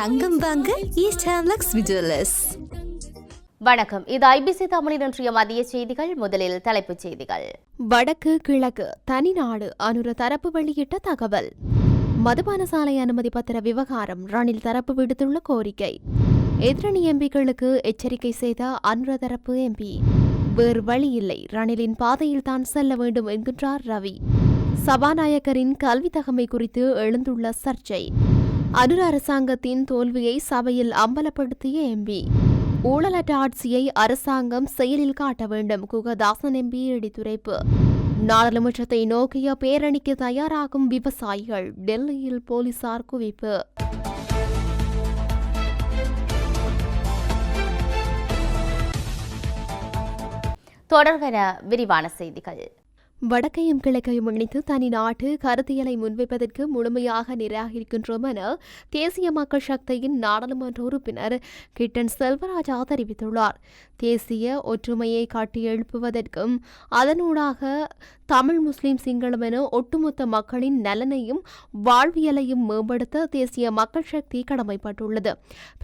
தங்கம் வாங்க ஈஸ்ட் ஹேம்லக்ஸ் விஜுவலர்ஸ் வணக்கம். இது ஐபிசி தமிழின் இன்றைய மதிய செய்திகள். முதலில் தலைப்புச் செய்திகள். வடக்கு கிழக்கு தனிநாடு அனுர தரப்பு வெளியிட்ட தகவல். மதுபான சாலை அனுமதி பத்திர விவகாரம். ரணில் தரப்பு விடுத்துள்ள கோரிக்கை. எதிரணி எம்பிக்களுக்கு எச்சரிக்கை செய்த அனுர தரப்பு எம்பி. வேறு வழி இல்லை. ரணிலின் பாதையில் தான் செல்ல வேண்டும் என்கின்றார் ரவி. சபாநாயகரின் கல்வி தகமை குறித்து எழுந்துள்ள சர்ச்சை. அனுர அரசாங்கத்தின் தோல்வியை சபையில் அம்பலப்படுத்திய எம்பி ஊழலற்ற ஆட்சியை அரசாங்கம் செயலில் காட்ட வேண்டும். குகதாசன் எம்பி எடுத்துரைப்பு நாடாளுமன்றத்தை நோக்கிய பேரணிக்கு தயாராகும் விவசாயிகள். டெல்லியில் போலீசார் குவிப்பு. தொடர்கிற விரிவான செய்திகள். வடக்கையும் கிழக்கையும் இணைத்து தனி நாட்டு கருத்தியலை முன்வைப்பதற்கு முழுமையாக நிராகரிக்கின்றோம் என தேசிய மக்கள் சக்தியின் நாடாளுமன்ற உறுப்பினர் கிட்டன் செல்வராஜா தெரிவித்துள்ளார். தேசிய ஒற்றுமையை காட்டி எழுப்புவதற்கும் அதனூடாக தமிழ் முஸ்லிம் சிங்களம் என ஒட்டுமொத்த மக்களின் நலனையும் வாழ்வியலையும் மேம்படுத்த தேசிய மக்கள் சக்தி கடமைப்பட்டுள்ளது.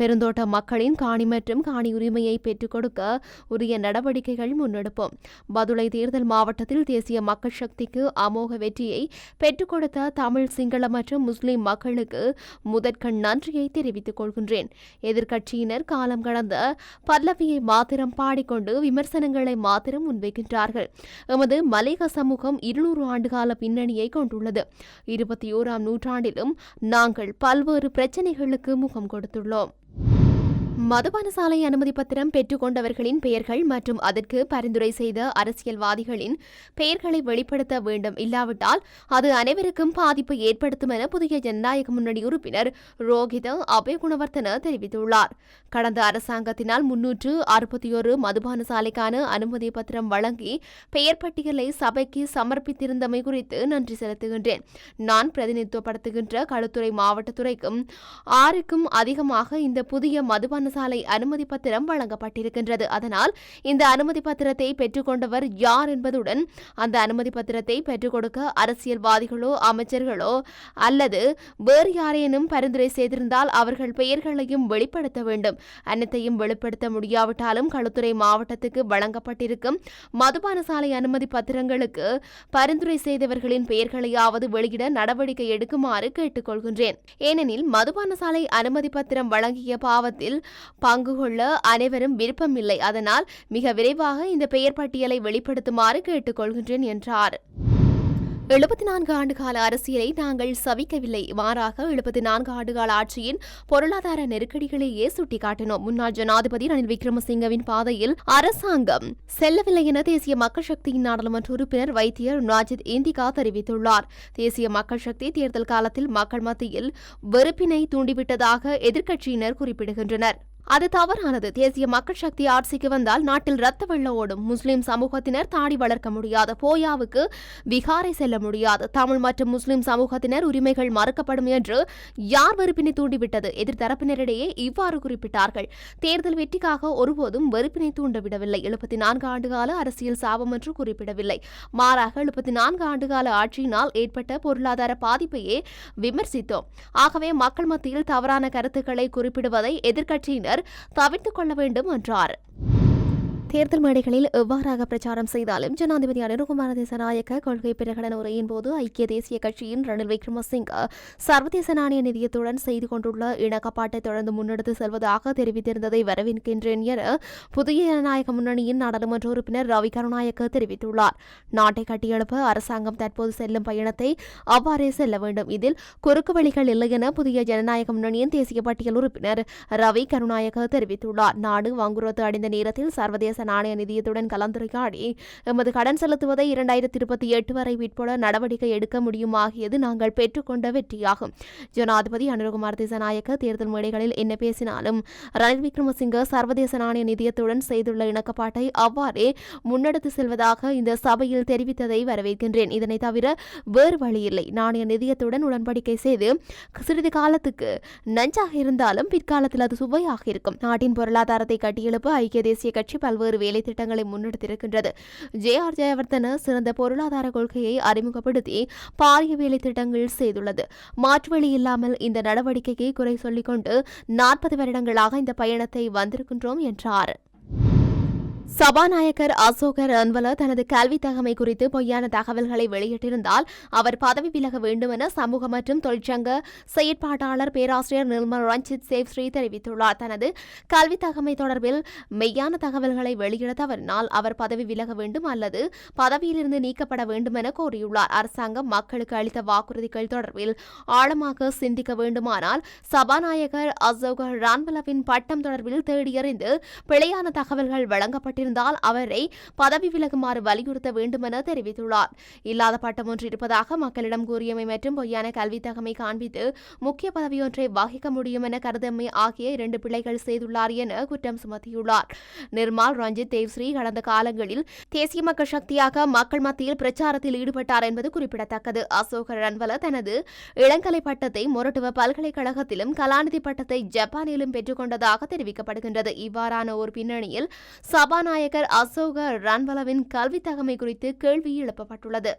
பெருந்தோட்ட மக்களின் காணி மற்றும் காணி உரிமையை பெற்றுக் கொடுக்க உரிய நடவடிக்கைகள் முன்னெடுப்போம். பதுளை தேர்தல் மாவட்டத்தில் தேசிய மக்கள் சக்திக்கு அமோக வெற்றியை பெற்றுக் கொடுத்த தமிழ் சிங்கள மற்றும் முஸ்லிம் மக்களுக்கு முதற்கண் நன்றியை தெரிவித்துக் கொள்கின்றேன். எதிர்க்கட்சியினர் காலம் கடந்த பல்லவியை மாத்திரம் பாடிக்கொண்டு விமர்சனங்களை மாத்திரம் முன்வைக்கின்றார்கள். எமது மலைக சமூகம் இருநூறு ஆண்டுகால பின்னணியை கொண்டுள்ளது. இருபத்தி ஓராம் நூற்றாண்டிலும் நாங்கள் பல்வேறு பிரச்சினைகளுக்கு முகம் கொடுத்துள்ளோம். மதுபான சாலை அனுமதி பத்திரம் பெற்றுக்கொண்டவர்களின் பெயர்கள் மற்றும் அதற்கு பரிந்துரை செய்த அரசியல்வாதிகளின் பெயர்களை வெளிப்படுத்த வேண்டும். இல்லாவிட்டால் அது அனைவருக்கும் பாதிப்பை ஏற்படுத்தும் என புதிய ஜனநாயக முன்னணி உறுப்பினர் ரோஹித அபயகுணவர்த்தன தெரிவித்துள்ளார். கடந்த அரசாங்கத்தினால் முன்னூற்று அறுபத்தி ஒரு மதுபான சாலைக்கான அனுமதி பத்திரம் வழங்கி பெயர் பட்டியலை சபைக்கு சமர்ப்பித்திருந்தமை குறித்து நன்றி செலுத்துகின்றேன். நான் பிரதிநிதித்துவப்படுத்துகின்ற களுத்துறை மாவட்டத்துறைக்கும் ஆறுக்கும் அதிகமாக இந்த புதிய மதுபான சாலை அனுமதி பத்திரம் வழங்கப்பட்டிருக்கின்றது. அதனால் இந்த அனுமதி பத்திரத்தை பெற்றுக்கொண்டவர் யார் என்பதுடன் அந்த அனுமதி பத்திரத்தை பெற்றுக் கொடுக்க அரசியல்வாதிகளோ அமைச்சர்களோ அல்லது வேறு யாரேனும் பரிந்துரை செய்திருந்தால் அவர்கள் பெயர்களையும் வெளிப்படுத்த வேண்டும். அனைத்தையும் வெளிப்படுத்த முடியாவிட்டாலும் களுத்துறை மாவட்டத்துக்கு வழங்கப்பட்டிருக்கும் மதுபான சாலை அனுமதி பத்திரங்களுக்கு பரிந்துரை செய்தவர்களின் பெயர்களையாவது வெளியிட நடவடிக்கை எடுக்குமாறு கேட்டுக்கொள்கின்றேன். ஏனெனில் மதுபான சாலை அனுமதி பத்திரம் வழங்கிய பாவத்தில் பங்கு கொள்ள அனைவரும் விருப்பமில்லை. அதனால் மிக விரைவாக இந்த பெயர் பட்டியலை வெளிப்படுத்துமாறு கேட்டுக்கொள்கின்றேன் என்றார். எழுபத்தி நான்கு ஆண்டுகால அரசியலை நாங்கள் சவிக்கவில்லை. மாறாக எழுபத்தி நான்கு ஆண்டுகால ஆட்சியின் பொருளாதார நெருக்கடிகளையே சுட்டிக்காட்டினோம். முன்னாள் ஜனாதிபதி ரணில் விக்ரமசிங்கவின் பாதையில் அரசாங்கம் செல்லவில்லை என தேசிய மக்கள் சக்தியின் நாடாளுமன்ற உறுப்பினர் வைத்தியர் ராஜித் இந்திகா தெரிவித்துள்ளார். தேசிய மக்கள் சக்தி தேர்தல் காலத்தில் மக்கள் மத்தியில் வெறுப்பினை தூண்டிவிட்டதாக எதிர்க்கட்சியினர் குறிப்பிடுகின்றனர். அது தவறானது. தேசிய மக்கள் சக்தி ஆட்சிக்கு வந்தால் நாட்டில் ரத்த வெள்ளம் ஓடும். முஸ்லிம் சமூகத்தினர் தாடி வளர்க்க முடியாது போயாவுக்கு விகாரை செல்ல முடியாது. தமிழ் மற்றும் முஸ்லிம் சமூகத்தினர் உரிமைகள் மறுக்கப்படும் என்று யார் வெறுப்பினை தூண்டிவிட்டது? எதிர்த்தரப்பினரிடையே இவ்வாறு குறிப்பிட்டார்கள். தேர்தல் வெற்றிக்காக ஒருபோதும் வெறுப்பினை தூண்டவிடவில்லை. எழுபத்தி நான்கு ஆண்டுகால அரசியல் சாபம் என்று குறிப்பிடவில்லை. மாறாக எழுபத்தி நான்கு ஆண்டுகால ஆட்சியினால் ஏற்பட்ட பொருளாதார பாதிப்பையே விமர்சித்தோம். ஆகவே மக்கள் மத்தியில் தவறான கருத்துக்களை குறிப்பிடுவதை எதிர்க்கட்சியினர் தவிர்த்துக் கொள்ள வேண்டும் என்றார். தேர்தல் மேடைகளில் எவ்வாறாக பிரச்சாரம் செய்தாலும் ஜனாதிபதி அனுருகுமார தேசநாயக்க கொள்கை பிரகடன உரையின் போது ஐக்கிய தேசிய கட்சியின் ரணில் விக்ரமசிங்க சர்வதேச நாணய நிதியத்துடன் செய்து கொண்டுள்ள இணக்கப்பாட்டை தொடர்ந்து முன்னெடுத்து செல்வதாக தெரிவித்திருந்ததை வரவேற்கின்றேன் என புதிய ஜனநாயக முன்னணியின் நாடாளுமன்ற உறுப்பினர் ரவி கருணாயக்க தெரிவித்துள்ளார். நாட்டை கட்டியெழுப்ப அரசாங்கம் தற்போது செல்லும் பயணத்தை அவ்வாறே செல்ல வேண்டும். இதில் குறுக்கு வழிகள் இல்லை என புதிய ஜனநாயக முன்னணியின் தேசிய பட்டியல் உறுப்பினர் ரவி கருணாயக்க தெரிவித்துள்ளார். நாடு வாங்குரோத்து அடைந்த நேரத்தில் சர்வதேச நாணய நிதியத்துடன் கலந்துரையாடி எமது கடன் செலுத்துவதை இரண்டாயிரத்தி இருபத்தி எட்டு வரை விட்பட நடவடிக்கை எடுக்க முடியுமாகியது நாங்கள் பெற்றுக்கொண்ட வெற்றியாகும். ஜனாதிபதி அனுரகுமார் திசநாயக்க தேர்தல் மேடைகளில் என்ன பேசினாலும் ரணில் விக்ரமசிங்க சர்வதேச நாணய நிதியத்துடன் செய்துள்ள இணக்கப்பாட்டை அவ்வாறே முன்னெடுத்து செல்வதாக இந்த சபையில் தெரிவித்ததை வரவேற்கின்றேன். இதனை தவிர வேறு வழியில்லை. நாணய நிதியத்துடன் உடன்படிக்கை செய்து சிறிது காலத்துக்கு நஞ்சாக இருந்தாலும் பிற்காலத்தில் அது சுவையாக இருக்கும். நாட்டின் பொருளாதாரத்தை கட்டியெழுப்ப ஐக்கிய தேசிய கட்சி பல்வேறு பல்வேறு வேலை திட்டங்களை முன்னெடுத்திருக்கின்றது. ஜே ஆர் ஜெயவர்தன சிறந்த பொருளாதார கொள்கையை அறிமுகப்படுத்தி பாரிய வேலை திட்டங்கள் செய்துள்ளது. மாற்றுவழி இல்லாமல் இந்த நடவடிக்கையை குறை சொல்லிக்கொண்டு நாற்பது வருடங்களாக இந்த பயணத்தை வந்திருக்கின்றோம் என்றார். சபாநாயகர் அசோகர் அன்வல தனது கல்வி தகமை குறித்து பொய்யான தகவல்களை வெளியிட்டிருந்தால் அவர் பதவி விலக வேண்டும் என சமூக மற்றும் தொழிற்சங்க செயற்பாட்டாளர் பேராசிரியர் நிர்மல் ரஞ்சித் சேவ்ஸ்ரீ தெரிவித்துள்ளார். தனது கல்வி தகமை தொடர்பில் மெய்யான தகவல்களை வெளியிட தவறினால் அவர் பதவி விலக வேண்டும் அல்லது பதவியிலிருந்து நீக்கப்பட வேண்டும் என கோரியுள்ளார். அரசாங்கம் மக்களுக்கு அளித்த வாக்குறுதிகள் தொடர்பில் ஆழமாக சிந்திக்க வேண்டுமானால் சபாநாயகர் அசோகர் ரான்வலவின் பட்டம் தொடர்பில் தேடியறிந்து பிழையான தகவல்கள் வழங்கப்பட்டிருந்தால் அவரை பதவி விலகுமாறு வலியுறுத்த வேண்டும் என தெரிவித்துள்ளார். இல்லாத பட்டம் ஒன்று இருப்பதாக மக்களிடம் கூறியமை மற்றும் பொய்யான கல்வி தகமை காண்பித்து முக்கிய பதவியொன்றை வகிக்க முடியும் என கருதமை ஆகிய இரண்டு பிள்ளைகள் செய்துள்ளார் என குற்றம் சுமத்தியுள்ளார். நிர்மால் ரஞ்சித் தேவ்ஸ்ரீ கடந்த காலங்களில் தேசிய மக்கள் சக்தியாக மக்கள் மத்தியில் பிரச்சாரத்தில் ஈடுபட்டார் என்பது குறிப்பிடத்தக்கது. அசோக ரன்வல தனது இளங்கலை பட்டத்தை மொரட்டுவ பல்கலைக்கழகத்திலும் கலாநிதி பட்டத்தை ஜப்பானிலும் பெற்றுக்கொண்டதாக தெரிவிக்கப்படுகின்றது. இவ்வாறான ஒரு பின்னணியில் சபாநாயகர் அசோக ரன்வலவின் கல்வி தகமை குறித்து கேள்வி எழுப்பப்பட்டுள்ளது.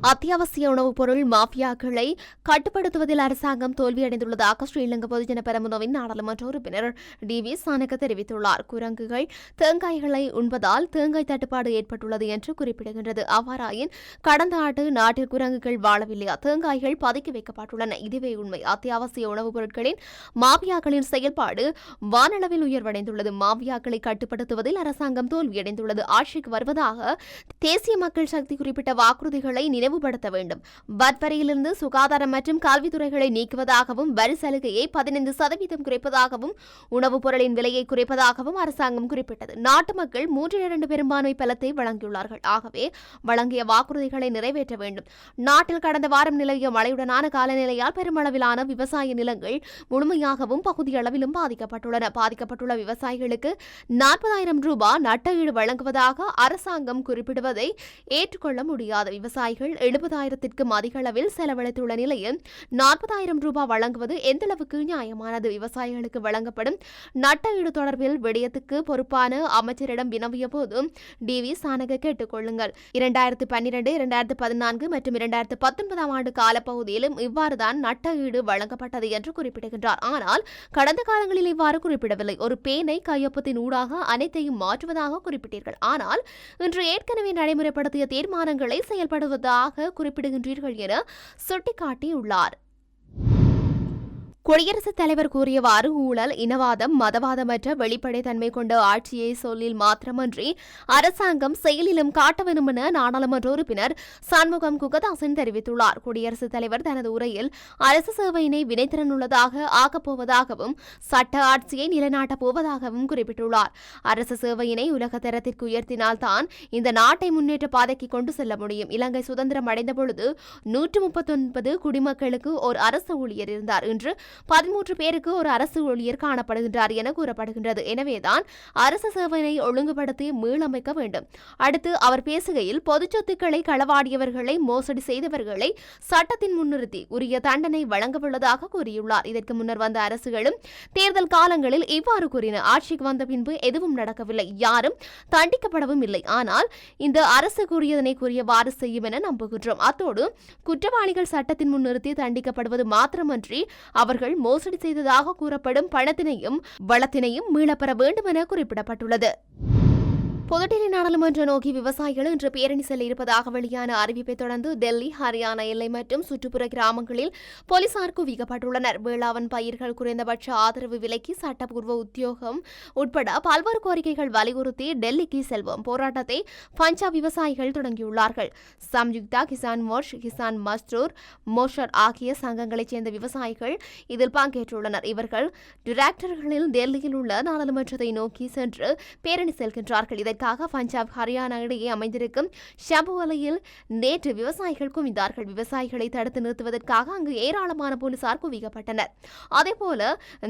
அத்தியாவசிய உணவுப் பொருள் மாஃபியாக்களை கட்டுப்படுத்துவதில் அரசாங்கம் தோல்வியடைந்துள்ளதாக ஸ்ரீலங்கா பொதுஜன பெரமுனவின் நாடாளுமன்ற உறுப்பினர் டி வி சானக தெரிவித்துள்ளார். குரங்குகள் தேங்காய்களை உண்பதால் தேங்காய் தட்டுப்பாடு ஏற்பட்டுள்ளது என்று குறிப்பிடுகின்றது. அவ்வாறாயின் கடந்த ஆண்டு நாட்டில் குரங்குகள் வாழவில்லையா தேங்காய்கள் பதுக்கி வைக்கப்பட்டுள்ளன. இதுவே உண்மை. அத்தியாவசிய உணவுப் பொருட்களின் மாஃபியாக்களின் செயல்பாடு வானளவில் உயர்வடைந்துள்ளது. மாஃபியாக்களை கட்டுப்படுத்துவதில் அரசாங்கம் தோல்வியடைந்துள்ளது. ஆட்சிக்கு வருவதாக தேசிய மக்கள் சக்தி குறிப்பிட்ட வாக்குறுதிகளை நினைவுபடுத்த வேண்டும். வட்வரியிலிருந்து சுகாதாரம் மற்றும் கல்வித்துறைகளை நீக்குவதாகவும் வரி சலுகையை பதினைந்து சதவீதம் குறைப்பதாகவும் உணவுப் பொருளின் விலையை குறைப்பதாகவும் அரசாங்கம் குறிப்பிட்டது. நாட்டு மக்கள் மூன்றில் இரண்டு பெரும்பான்மை பலத்தை வழங்கியுள்ளார்கள். ஆகவே வழங்கிய வாக்குறுதிகளை நிறைவேற்ற வேண்டும். நாட்டில் கடந்த வாரம் நிலவிய மழையுடனான காலநிலையால் பெருமளவிலான விவசாய நிலங்கள் முழுமையாகவும் பகுதியளவிலும் பாதிக்கப்பட்டுள்ளன. பாதிக்கப்பட்டுள்ள விவசாயிகளுக்கு நாற்பதாயிரம் ரூபாய் நட்ட ஈடு வழங்குவதாக அரசாங்கம் குறிப்பிடுவதை ஏற்றுக்கொள்ள முடியாது விவசாயிகள் எழுபதாயிரத்திற்கும் அதிக அளவில் செலவழித்துள்ள நிலையில் நாற்பதாயிரம் ரூபாய் வழங்குவது எந்தளவுக்கு நியாயமானது? விவசாயிகளுக்கு வழங்கப்படும் நட்டஈடு தொடர்பில் விடயத்துக்கு பொறுப்பான அமைச்சரிடம் வினவிய போது டி வி சானக கேட்டுக்கொள்ளுங்கள் இரண்டாயிரத்து பன்னிரண்டு இரண்டாயிரத்து பதினான்கு மற்றும் இரண்டாயிரத்து பத்தொன்பதாம் ஆண்டு காலப்பகுதியிலும் இவ்வாறுதான் நட்டஈடு வழங்கப்பட்டது என்று குறிப்பிடுகின்றார். ஆனால் கடந்த காலங்களில் இவ்வாறு குறிப்பிடவில்லை. ஒரு பேனை கையொப்பத்தின் ஊடாக அனைத்தையும் மாற்றுவதாக குறிப்பிட்டீர்கள். ஆனால் இன்று ஏற்கனவே நடைமுறைப்படுத்திய தீர்மானங்களை செயல்படுவதாக குறிப்பிடுகின்றீர்கள் என சுட்டிக்காட்டியுள்ளார். குடியரசுத் தலைவர் கூறியவாறு ஊழல் இனவாதம் மதவாதமற்ற வெளிப்படைத்தன்மை கொண்ட ஆட்சியை சொல்லில் மாத்திரமன்றி அரசாங்கம் செயலிலும் காட்ட வேண்டும் என நாடாளுமன்ற உறுப்பினர் சண்முகம் குகதாசன் தெரிவித்துள்ளார். குடியரசுத் தலைவர் தனது உரையில் அரசு சேவையினை வினைத்திறன் உள்ளதாக ஆக்கப்போவதாகவும் சட்ட ஆட்சியை நிலைநாட்டப் போவதாகவும் குறிப்பிட்டுள்ளார். அரசு சேவையினை உலக தரத்திற்கு உயர்த்தினால்தான் இந்த நாட்டை முன்னேற்ற பாதைக்கு கொண்டு செல்ல முடியும். இலங்கை சுதந்திரம் அடைந்த பொழுது நூற்று முப்பத்தொன்பது குடிமக்களுக்கு ஒரு அரசு ஊழியர் இருந்தார். இன்று பதிமூன்று பேருக்கு ஒரு அரசு ஊழியர் காணப்படுகின்றார் என கூறப்படுகின்றது. எனவேதான் அரசு சேவையை ஒழுங்குபடுத்தி மீளமைக்க வேண்டும். அடுத்து அவர் பேசுகையில் பொது சொத்துக்களை களவாடியவர்களை மோசடி செய்தவர்களை சட்டத்தின் முன்னிறுத்தி உரிய தண்டனை வழங்கவுள்ளதாக கூறியுள்ளார். இதற்கு முன்னர் வந்த அரசுகளும் தேர்தல் காலங்களில் இவ்வாறு கூறின. ஆட்சிக்கு வந்த பின்பு எதுவும் நடக்கவில்லை. யாரும் தண்டிக்கப்படவும் இல்லை. ஆனால் இந்த அரசு கூறியதனை கூறியவாறு செய்யும் என நம்புகின்றோம். அத்தோடு குற்றவாளிகள் சட்டத்தின் முன்னிறுத்தி தண்டிக்கப்படுவது மாத்திரமன்றி அவர்கள் மோசடி செய்ததாக கூறப்படும் பணத்தினையும் வளத்தினையும் மீளப்பெற வேண்டும் என குறிப்பிடப்பட்டுள்ளது. புதுடெல்லி நாடாளுமன்ற நோக்கி விவசாயிகள் இன்று பேரணி செல்ல இருப்பதாக வெளியான அறிவிப்பை தொடர்ந்து டெல்லி ஹரியானா எல்லை மற்றும் சுற்றுப்புற கிராமங்களில் போலீசார் குவிக்கப்பட்டுள்ளனர். வேளாண் பயிர்கள் குறைந்தபட்ச ஆதரவு விலைக்கு சட்டப்பூர்வ உத்தியோகம் உட்பட பல்வேறு கோரிக்கைகள் வலியுறுத்தி டெல்லிக்கு செல்வோம். போராட்டத்தை பஞ்சாப் விவசாயிகள் தொடங்கியுள்ளார்கள். சம்யுக்தா கிசான் மோர்ஷ் கிசான் மஸ்ரூர் மோஷர் ஆகிய சங்கங்களைச் சேர்ந்த விவசாயிகள் இதில் பங்கேற்றுள்ளனர். இவர்கள் டிராக்டர்களில் டெல்லியில் உள்ள நாடாளுமன்றத்தை நோக்கி சென்று பேரணி செல்கின்றார்கள். இதற்கு செய்வதற்காக பஞ்சாப் ஹரியானா இடையே அமைந்திருக்கும் ஷபுவலையில் நேற்று விவசாயிகள் குவிந்தார்கள். விவசாயிகளை தடுத்து நிறுத்துவதற்காக அங்கு ஏராளமான போலீசார் குவிக்கப்பட்டனர். அதேபோல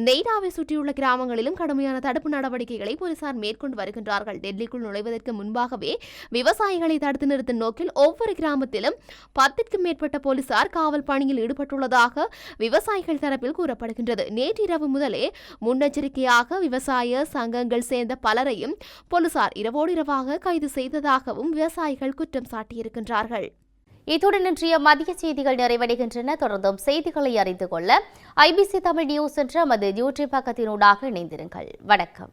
நெய்டாவை சுற்றியுள்ள கிராமங்களிலும் கடுமையான தடுப்பு நடவடிக்கைகளை போலீசார் மேற்கொண்டு வருகின்றார்கள். டெல்லிக்குள் நுழைவதற்கு முன்பாகவே விவசாயிகளை தடுத்து நிறுத்தும் நோக்கில் ஒவ்வொரு கிராமத்திலும் பத்திற்கும் மேற்பட்ட போலீசார் காவல் பணியில் ஈடுபட்டுள்ளதாக விவசாயிகள் தரப்பில் கூறப்படுகின்றது. நேற்றிரவு முதலே முன்னெச்சரிக்கையாக விவசாய சங்கங்கள் சேர்ந்த பலரையும் போலீசார் இரவு கோடிரவாக கைது செய்ததாகவும் விவசாயிகள் குற்றம் சாட்டியிருக்கின்றார்கள். இத்துடன் இன்றைய மதிய செய்திகள் நிறைவடைகின்றன. தொடர்ந்தும் செய்திகளை அறிந்து கொள்ள ஐபிசி தமிழ் நியூஸ் என்ற நமது யூடியூப் பக்கத்தினூடாக இணைந்திருங்கள். வணக்கம்.